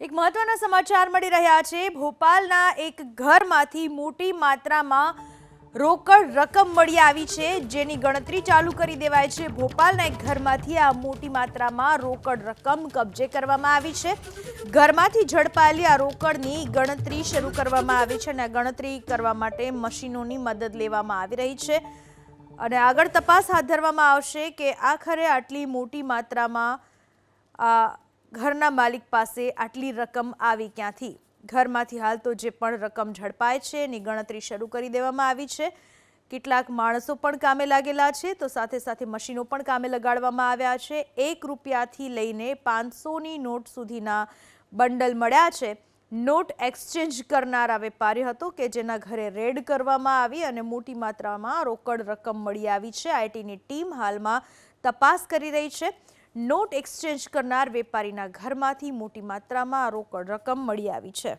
એક મહત્વના સમાચાર મળી રહ્યા છે. ભોપાલના એક ઘરમાંથી મોટી માત્રામાં રોકડ રકમ મળી આવી છે, જેની ગણતરી ચાલુ કરી દેવાય છે. ભોપાલના એક ઘરમાંથી આ મોટી માત્રામાં રોકડ રકમ કબજે કરવામાં આવી છે. ઘરમાંથી ઝડપાયેલી આ રોકડની ગણતરી શરૂ કરવામાં આવી છે અને ગણતરી કરવા માટે મશીનોની મદદ લેવામાં આવી રહી છે. અને આગળ તપાસ હાથ ધરવામાં આવશે કે આખરે આટલી મોટી માત્રામાં આ ઘરના માલિક પાસે આટલી રકમ આવી ક્યાંથી? ઘરમાંથી હાલ તો જે પણ રકમ ઝડપાય છે, એની ગણતરી શરૂ કરી દેવામાં આવી છે. કેટલાક માણસો પણ કામે લાગેલા છે, તો સાથે સાથે મશીનો પણ કામે લગાડવામાં આવ્યા છે. એક રૂપિયાથી લઈને પાંચસોની નોટ સુધીના બંડલ મળ્યા છે. નોટ એક્સચેન્જ કરનારા વેપારી હતો કે જેના ઘરે રેડ કરવામાં આવી અને મોટી માત્રામાં રોકડ રકમ મળી આવી છે. આઈટીની ટીમ હાલમાં તપાસ કરી રહી છે. નોટ એક્સચેન્જ કરનાર વેપારીના ઘરમાંથી મોટી માત્રામાં રોકડ રકમ મળી આવી છે.